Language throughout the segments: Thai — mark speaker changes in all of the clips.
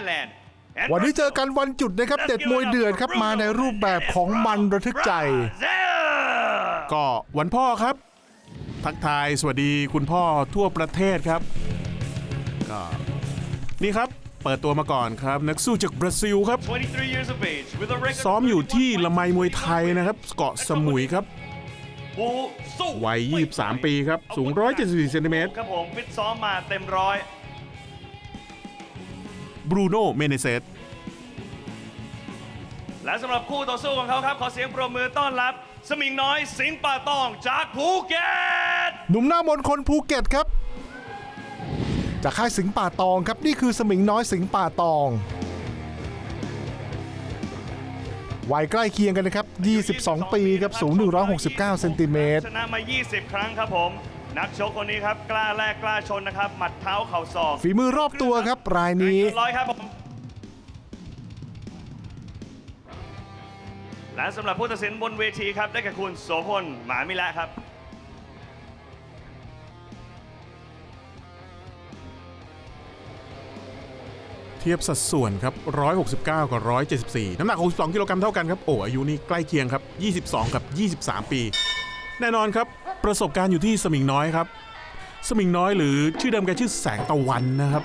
Speaker 1: Thailand. And
Speaker 2: วันนี้เจอกันวันจุดนะครับเด็ดมวยเดือดครับมาในรูปแบบของมันระทึกใจ
Speaker 1: Brazil
Speaker 3: ก็วันพ่อครับ ทักทายสวัสดีคุณพ่อทั่วประเทศครับก็นี่ครับเปิดตัวมาก่อนครับ นักสู้จากบราซิลครับ
Speaker 1: 23 years of age with a record
Speaker 3: ซ้อมอยู่ที่ละไมมวยไทยนะครับ เกาะสมุยครับ
Speaker 1: ผู้สู้
Speaker 3: วัย 23 ปีครับ สูง 174เซนติเมตร
Speaker 1: ครับผมฟิตซ้อมมาเต็มร้อย
Speaker 3: บรูโน่เมเนเซส
Speaker 1: และสำหรับคู่ต่อสู้ของเขาครับ ขอเสียงปรบมือต้อนรับ สมิงน้อยสิงห์ป่าตองจากภูเก็ต
Speaker 2: หนุ่มหน้ามนต์คนภูเก็ตครับ จากค่ายสิงห์ป่าตองครับนี่คือสมิงน้อยสิงห์ป่าตองวัยใกล้เคียงกันนะครับ 22 ปีครับสูง 169 เซนติเมตร
Speaker 1: ชนะมา 20 ครั้งครับผม นักชกคนนี้ครับกล้าแลกกล้าชนนะครับ หมัดเท้าเข่าศอก
Speaker 2: ฝีมือรอบตัวครับรายนี้
Speaker 1: ร้อยครับผม และสำหรับผู้ตัดสินบนเวทีครับ ได้แก่คุณโสพลหมามิละครับ
Speaker 3: เทียบสัดส่วนครับ 169 กับ 174 น้ำหนัก 62 กิโลกรัมเท่ากันครับ โอ้ อายุนี่ใกล้เคียงครับ 22 กับ 23 ปี แน่นอนครับประสบการณ์อยู่ที่สมิงน้อยครับ สมิงน้อยหรือชื่อเดิมแกชื่อแสงตะวันนะครับ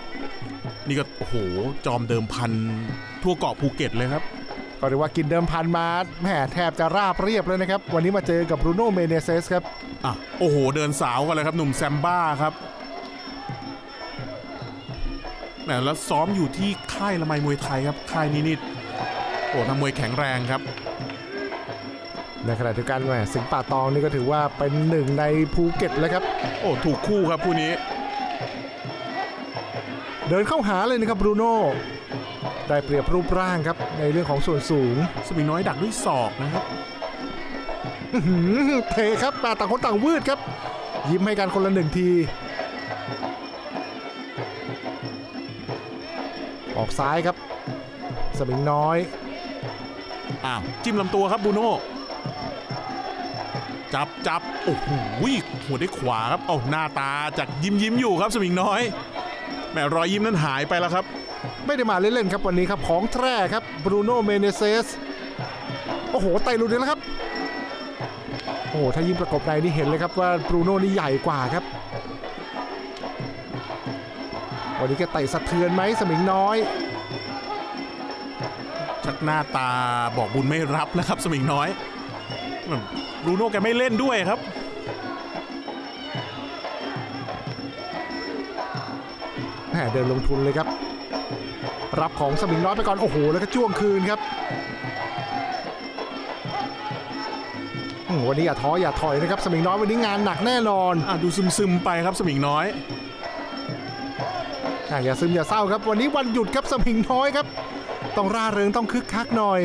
Speaker 3: นี่ก็โอ้โหจอมเดิมพันทั่วเกาะภูเก็ตเลยครับ
Speaker 2: ก็เรียกว่ากินเดิมพันมาแหมแทบจะราบเรียบเลยนะครับ วันนี้มาเจอกับบรูโน่เมเนเซสครับ
Speaker 3: อะโอ้โห เดินสาวกันเลยครับ หนุ่มแซมบ้าครับแหมแล้วซ้อมอยู่ที่ค่ายละไมมวยไทยครับ ค่ายนี้นี่โอ้ทำมวยแข็งแรงครับ
Speaker 2: ในขณะเดียวกันแหมสิงห์ป่าตองนี่ก็ถือว่าเป็นหนึ่งในภูเก็ตเลยครับ
Speaker 3: โอ้ถูกคู่ครับคู่นี้
Speaker 2: เดินเข้าหาเลยนะครับบรูโน่ได้เปรียบรูปร่างครับในเรื่องของส่วนสูง
Speaker 3: สมิงน้อยดักด้วยศอกนะครับ
Speaker 2: หืมเทครับมาต่างคนต่างวืดครับ ยิ้มให้กันคนละหนึ่งที ออกซ้ายครับ สมิงน้อย
Speaker 3: อ้าว จิ้มลำตัวครับบูโน่ จับจับโอ้โหหัวด้วยขวาครับเอาหน้าตาจากยิ้มยิ้มอยู่ครับสมิงน้อยแหมรอยยิ้มนั้นหายไปแล้วครับ
Speaker 2: ไม่ได้มาเล่นๆครับวันนี้ครับของแท้ครับบรูโน่เมเนเซสโอ้โหไตหลุดเลยแล้วครับโอ้โหถ้ายิ่งประกบในนี่เห็นเลยครับว่าบรูโน่นี่ใหญ่กว่าครับวันนี้แกเตะสะเทือนไหมสมิงน้อย
Speaker 3: ชักหน้าตาบอกบุญไม่รับนะครับ สมิงน้อย บรูโน่แกไม่เล่นด้วยครับ
Speaker 2: แหมเดินลงทุนเลยครับ รับของสมิงน้อยไปก่อน โอ้โห แล้วก็จ้วงคืนครับอืมวันนี้อย่าท้ออย่าถอยนะครับ สมิงน้อยวันนี้งานหนักแน่นอน
Speaker 3: อะดูซึมๆไปครับสมิงน้อย
Speaker 2: อะอย่าซึมอย่าเศร้าครับ วันนี้วันหยุดครับสมิงน้อยครับ ต้องร่าเริงต้องคึกคักหน่อย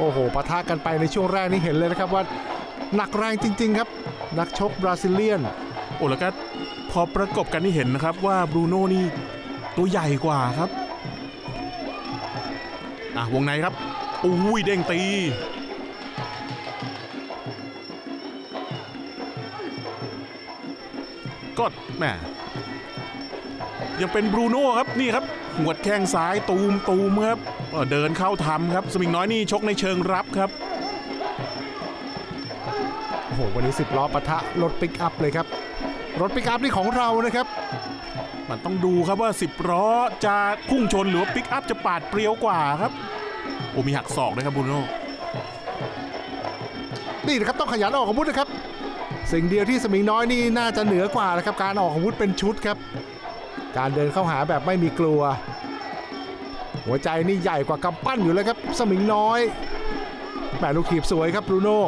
Speaker 2: โอ้โหปะทะกันไปในช่วงแรกนี่เห็นเลยนะครับว่าหนักแรงจริง ๆ ครับ นักชกบราซิเลียน
Speaker 3: โอ้แล้วก็พอประกบกันที่เห็นนะครับว่าบรูโน่นี่ตัวใหญ่กว่าครับอะวงในครับอุ้ยเด้งตีก็แหมยังเป็นบรูโน่ครับนี่ครับ หัวดแข้งซ้ายตูมตูมครับเอ่อเดินเข้าทำครับ สมิงน้อยนี่ชกในเชิงรับครับ
Speaker 2: โอ้โหวันนี้10ล้อปะทะรถปิกอัพเลยครับ รถปิกอัพนี่ของเรานะครับ
Speaker 3: มันต้องดูครับว่า10ล้อจะพุ่งชนหรือว่าปิกอัพจะปาดเปรี้ยวกว่าครับโอ้มีหักศอกด้วยครับบรูโน่
Speaker 2: นี่นะครับต้องขยันออกอาวุธนะครับ สิ่งเดียวที่สมิงน้อยนี่น่าจะเหนือกว่านะครับการออกอาวุธเป็นชุดครับ การเดินเข้าหาแบบไม่มีกลัว หัวใจนี่ใหญ่กว่ากำปั้นอยู่แล้วครับ สมิงน้อยแหมลูกถีบสวยครับบรูโน่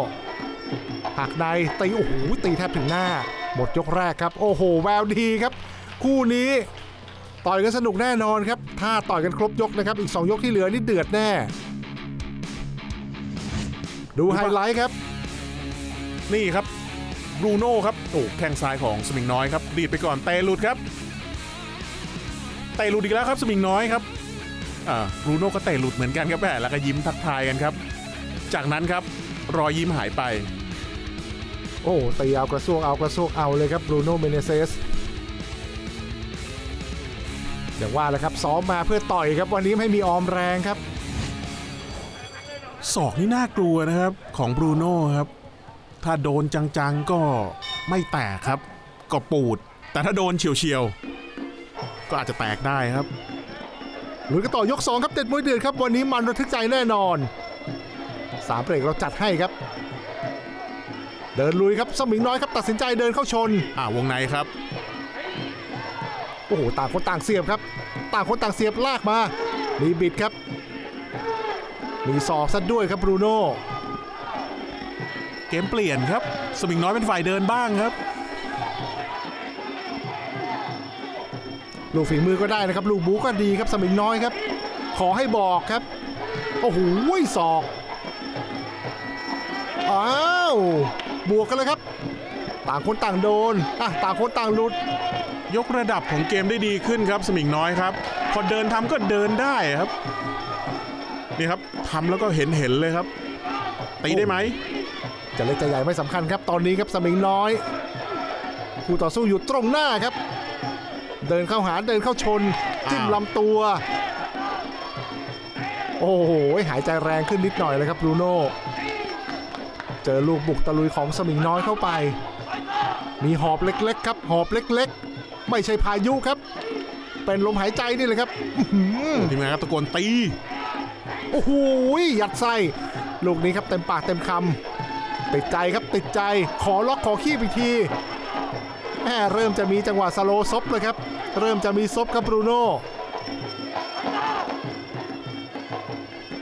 Speaker 2: หักในตีโอ้โหตีแทบถึงหน้า หมดยกแรกครับ โอ้โห แววดีครับ คู่นี้ต่อยกันสนุกแน่นอนครับ ถ้าต่อยกันครบยกนะครับ อีก 2 ยกที่เหลือนี่เดือดแน่ ดูไฮไลท์ครับ
Speaker 3: นี่ครับบรูโน่ครับโอ้แข้งซ้ายของสมิงน้อยครับ ดีดไปก่อนเตะหลุดครับ เตะหลุดอีกแล้วครับสมิงน้อยครับอ่าบรูโน่ก็เตะหลุดเหมือนกันครับแหมแล้วก็ยิ้มทักทายกันครับ จากนั้นครับรอยยิ้มหายไป
Speaker 2: โอ้ตีเอากระซวกเอากระซวกเอาเลยครับบรูโน่เมเนเซสอย่างว่าแหละครับซ้อมมาเพื่อต่อยครับวันนี้ไม่มีออมแรงครับ
Speaker 3: ศอกนี่น่ากลัวนะครับของบรูโน่ครับ ถ้าโดนจังๆก็ไม่แตกครับ ก็ปูด แต่ถ้าโดนเฉียวๆ ก็อาจจะแตกได้ครับ
Speaker 2: ลุยกันต่อยก 2 ครับเด็ดมวยเดือดครับ วันนี้มันระทึกใจแน่นอนสามเบรกเราจัดให้ครับ เดินลุยครับสมิงน้อยครับตัดสินใจเดินเข้าชน
Speaker 3: อ่าวงในครับ
Speaker 2: โอ้โหต่างคนต่างเสียบครับ ต่างคนต่างเสียบลากมามีบิดครับมีศอกซะด้วยครับบรูโน่
Speaker 3: เกมเปลี่ยนครับ สมิงน้อยเป็นฝ่ายเดินบ้างครับ
Speaker 2: ลูกฝีมือก็ได้นะครับ ลูกบูก็ดีครับสมิงน้อยครับ ขอให้บอกครับ โอ้โหศอกอ้าวบวกกันเลยครับ ต่างคนต่างโดนอะต่างคนต่างหลุด
Speaker 3: ยกระดับของเกมได้ดีขึ้นครับ สมิงน้อยครับ พอเดินทำก็เดินได้ครับ นี่ครับทำแล้วก็เห็นเห็นๆเลยครับ ตีได้ไหม
Speaker 2: จะเล็กจะใหญ่ไม่สำคัญครับ ตอนนี้ครับสมิงน้อย คู่ต่อสู้อยู่ตรงหน้าครับ เดินเข้าหาเดินเข้าชนจิ้ม
Speaker 3: อ้าว
Speaker 2: ลำตัว โอ้โหหายใจแรงขึ้นนิดหน่อยเลยครับบรูโน่เจอลูกบุกตะลุยของสมิงน้อยเข้าไป มีหอบเล็กๆ ครับ หอบเล็กๆ ไม่ใช่พายุครับ เป็นลมหายใจนี่เลยครับอื้อหือ
Speaker 3: ทีมงานก็ตะโกนตี
Speaker 2: โอ้โหยัดไส้ลูกนี้ครับเต็มปากเต็มคำติดใจครับติดใจขอล็อกขอขี้อีกทีแหมเริ่มจะมีจังหวะสโลว์ซบเลยครับ เริ่มจะมีซบครับบรูโน่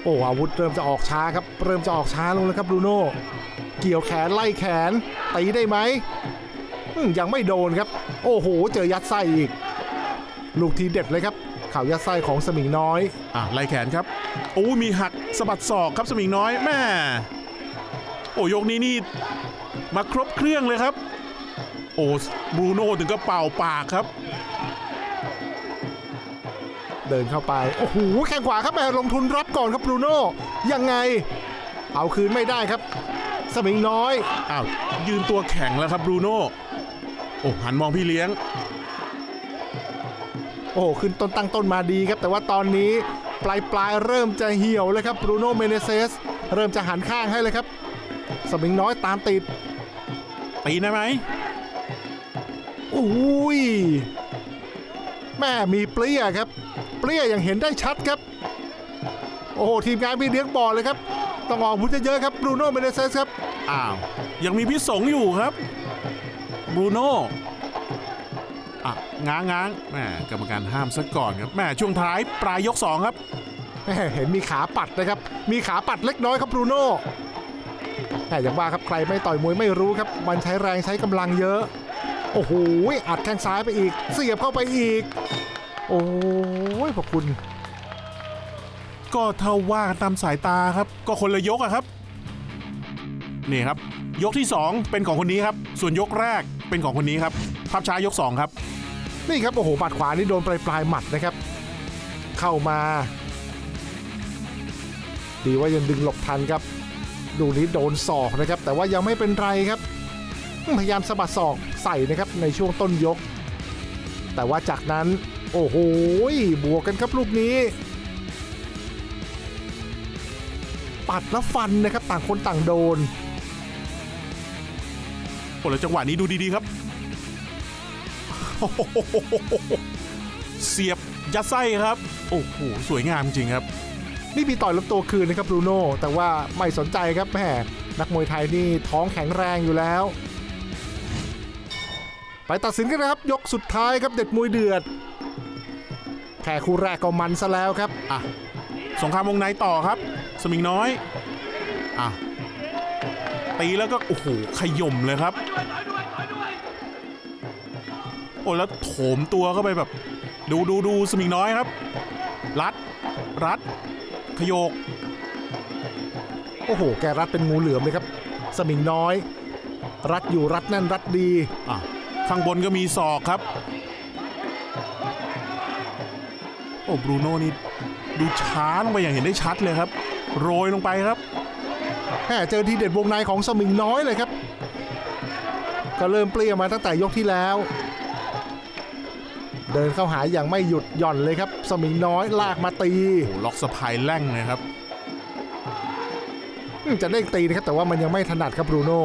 Speaker 2: โอ้อาวุธเริ่มจะออกช้าครับ เริ่มจะออกช้าลงแล้วครับบรูโน่เกี่ยวแขนไล่แขนตีได้ไหมอืมยังไม่โดนครับ โอ้โห เจอยัดไส้อีก ลูกทีเด็ดเลยครับข่าวยัดไส้ของสมิงน้อย
Speaker 3: อะไล่แขนครับโอ้มีหักสะบัดศอกครับสมิงน้อยแม่โอ้ยกนี้นี่มาครบเครื่องเลยครับ โอ้บรูโน่ถึงก็เป่าปากครับ
Speaker 2: เดินเข้าไป โอ้โหแข้งขวาครับแม่ลงทุนรับก่อนครับบรูโน่ยังไง เอาคืนไม่ได้ครับ สมิงน้อย
Speaker 3: อ้าวยืนตัวแข็งแล้วครับบรูโน่โอ้หันมองพี่เลี้ยง
Speaker 2: โอ้โหขึ้นต้นตั้งต้นมาดีครับ แต่ว่าตอนนี้ปลายปลายๆเริ่มจะเหี่ยวเลยครับบรูโน่เมเนเซสเริ่มจะหันข้างให้เลยครับ สมิงน้อยตามติด
Speaker 3: ตีได้ไหม
Speaker 2: อุ้ยแม่มีเปรี้ยครับ เปรี้ยอย่างเห็นได้ชัดครับ โอ้โหทีมงานพี่เลี้ยงบอกเลยครับ ต้องออกอาวุธเยอะๆครับบรูโน่เมเนเซสครับ
Speaker 3: อ้าว ยังมีพี่สงอยู่ครับบรูโน่อะง้างง้างแม่กรรมการห้ามซะก่อนครับแม่ช่วงท้ายปลายยกสองครับ
Speaker 2: แม่เห็นมีขาปัดนะครับ มีขาปัดเล็กน้อยครับบรูโน่แต่อย่างว่าครับใครไม่ต่อยมวยไม่รู้ครับ มันใช้แรงใช้กำลังเยอะ โอ้โหอัดแข้งซ้ายไปอีก เสียบเข้าไปอีก โอ้ยขอบคุณ
Speaker 3: ก็เท่าว่ากันตามสายตาครับ ก็คนละยกอะครับ นี่ครับ ยกที่ 2 เป็นของคนนี้ครับ ส่วนยกแรกเป็นของคนนี้ครับ ภาพช้ายก 2 ครับ
Speaker 2: นี่ครับ โอ้โหหมัดขวานี่โดนปลายปลายหมัดนะครับ เข้ามา ดีว่ายังดึงหลบทันครับ ดูนี้โดนศอกนะครับ แต่ว่ายังไม่เป็นไรครับ พยายามสะบัดศอกใส่นะครับในช่วงต้นยก แต่ว่าจากนั้น โอ้โหบวกกันครับลูกนี้ ปัดแล้วฟันนะครับต่างคนต่างโดน
Speaker 3: โอ้แล้วจังหวะนี้ดูดีๆครับ เสียบยัดไส้ครับ โอ้โหสวยงามจริงครับ
Speaker 2: นี่มีต่อยลำตัวคืนนะครับบรูโน่แต่ว่าไม่สนใจครับแหมนักมวยไทยนี่ท้องแข็งแรงอยู่แล้ว ไปตัดสินกันนะครับ ยกสุดท้ายครับเด็ดมวยเดือด แค่คู่แรกก็มันซะแล้วครับ
Speaker 3: อะสงครามวงในต่อครับ สมิงน้อยอะตีแล้วก็โอ้โหขย่มเลยครับ โอ้แล้วโถมตัวเข้าไปแบบ ดูดูดูสมิงน้อยครับ รัด รัด ขยก
Speaker 2: โอ้โห แกรัดเป็นงูเหลือมเลยครับ สมิงน้อย รัดอยู่รัดแน่นรัดดี
Speaker 3: อะข้างบนก็มีศอกครับ อ้บรูโน่นี่ดูช้าลงไปอย่างเห็นได้ชัดเลยครับ โรยลงไปครับ
Speaker 2: แหมเจอทีเด็ดวงในของสมิงน้อยเลยครับ ก็เริ่มเปรี้ยมาตั้งแต่ยกที่แล้ว เดินเข้าหาอย่างไม่หยุดหย่อนเลยครับ สมิงน้อยลากมาตี
Speaker 3: โอ้ล็อกสะพายแร่งนะครับ
Speaker 2: อืมจะเด้งตีนะครับแต่ว่ามันยังไม่ถนัดครับบรูโน่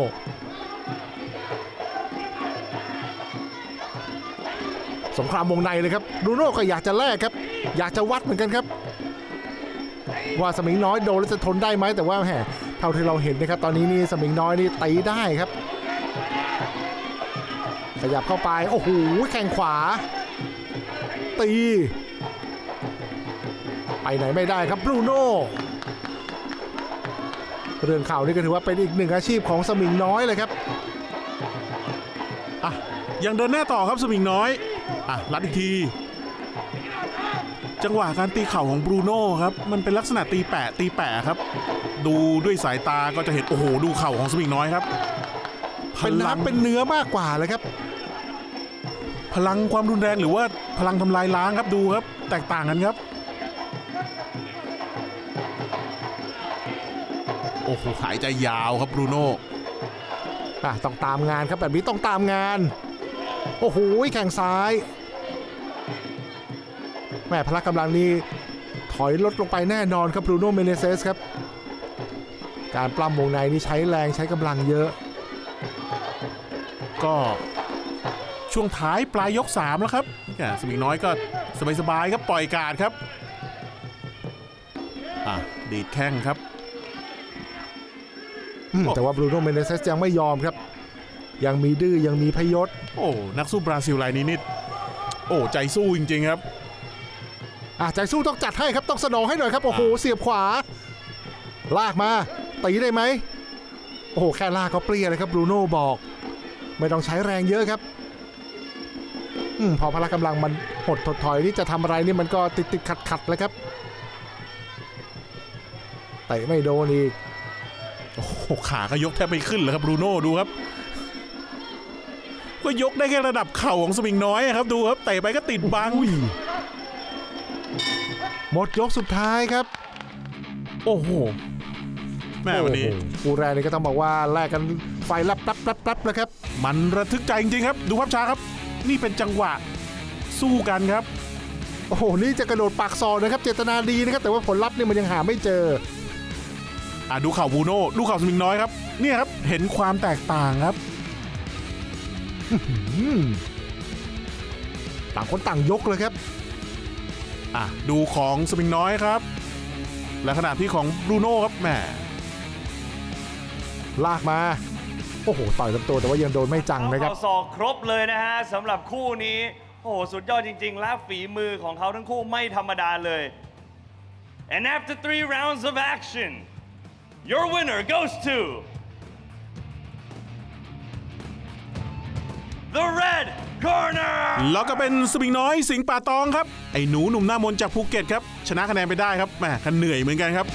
Speaker 2: สงครามวงในเลยครับบรูโน่ก็อยากจะแลกครับ อยากจะวัดเหมือนกันครับ ว่าสมิงน้อยโดนแล้วจะทนได้ไหมแต่ว่าแหมเท่าที่เราเห็นนะครับ ตอนนี้นี่สมิงน้อยนี่ตีได้ครับ ขยับเข้าไปโอ้โหแข่งขวา ตี ไปไหนไม่ได้ครับบรูโน่เรื่องข่าวนี่ก็ถือว่าเป็นอีกหนึ่งอาชีพของสมิงน้อยเลยครับ
Speaker 3: อะยังเดินหน้าต่อครับสมิงน้อยอะรัดอีกที จังหวะการตีเข่าของบรูโน่ครับ มันเป็นลักษณะตีแปะตีแปะครับ ดูด้วยสายตาก็จะเห็น โอ้โห ดูเข่าของสมิงน้อยครับ
Speaker 2: เป็น
Speaker 3: พลัง
Speaker 2: น้ำเป็นเนื้อมากกว่าเลยครับ
Speaker 3: พลังความรุนแรงหรือว่าพลังทำลายล้างครับดูครับ แตกต่างกันครับ โอ้โหหายใจยาวครับบรูโน่
Speaker 2: อะต้องตามงานครับแบบนี้ต้องตามงาน โอ้โหแข่งซ้าย แม่พละกำลังนี้ถอยลดลงไปแน่นอนครับบรูโน่เมเนเซสครับ การปล้ำวงในนี่ใช้แรงใช้กำลังเยอะ
Speaker 3: ก็ช่วงท้ายปลายยก 3 แล้วครับแหม่สมิงน้อยก็สบายๆครับปล่อยการดครับอะดีดแข้งครับ
Speaker 2: อืมแต่ว่าบรูโน่เมเนเซสยังไม่ยอมครับ ยังมีดื้อยังมีพยศ
Speaker 3: โอ้ นักสู้บราซิลรายนี้นิดโอ้ ใจสู้จริง ๆ ครับ
Speaker 2: อะใจสู้ต้องจัดให้ครับต้องสนองให้หน่อยครับโอ้โหเสียบขวา ลากมาตีได้ไหมโอ้โหแค่ลากก็เปรี้ยเลยครับบรูโน่บอก ไม่ต้องใช้แรงเยอะครับอืมพอพละกำลังมันหดถดถอยนี่จะทำอะไรนี่มันก็ติดติดขัดขัดๆแล้วครับเตะไม่โดนอีก
Speaker 3: โอ้โหขาก็ยกแทบไม่ขึ้นเลยครับบรูโน่ดูครับก็ยกได้แค่ระดับเข่าของสมิงน้อยอะครับดูครับเตะไปก็ติดบัง
Speaker 2: หมดยกสุดท้ายครับ
Speaker 3: โอ้โหแม่วันนี้
Speaker 2: โอ้โหคู่แรกนี่ก็ต้องบอกว่าแลกกันไฟลับลับลับลับแล้วครับ
Speaker 3: มันระทึกใจจริงๆครับ ดูภาพช้าครับ นี่เป็นจังหวะสู้กันครับ
Speaker 2: โอ้โห นี่จะกระโดดปากซอยนะครับ เจตนาดีนะครับ แต่ว่าผลลัพธ์เนี่ยมันยังหาไม่เจอ
Speaker 3: อะดูเข่าบรูโน่ดูเข่าสมิงน้อยครับ เนี่ยครับ เห็นความแตกต่างครับ
Speaker 2: อืมต่างคนต่างยกเลยครับ
Speaker 3: อะดูของสมิงน้อยครับ และขณะที่ของบรูโน่ครับแหม
Speaker 2: ลากมา โอ้โห ต่อยลำตัวแต่ว่ายังโดนไม่จังนะครับ
Speaker 1: เขาศอกครบเลยนะฮะสำหรับคู่นี้ โอ้โห สุดยอดจริง ๆ และฝีมือของเขาทั้งคู่ไม่ธรรมดาเลย and after three rounds of action your winner goes to the red corner
Speaker 3: แล้วก็เป็นสมิงน้อยสิงป่าตองครับ ไอ้หนูหนุ่มหน้ามนจากภูเก็ตครับ ชนะคะแนนไปได้ครับแหมคันเหนื่อยเหมือนกันครับ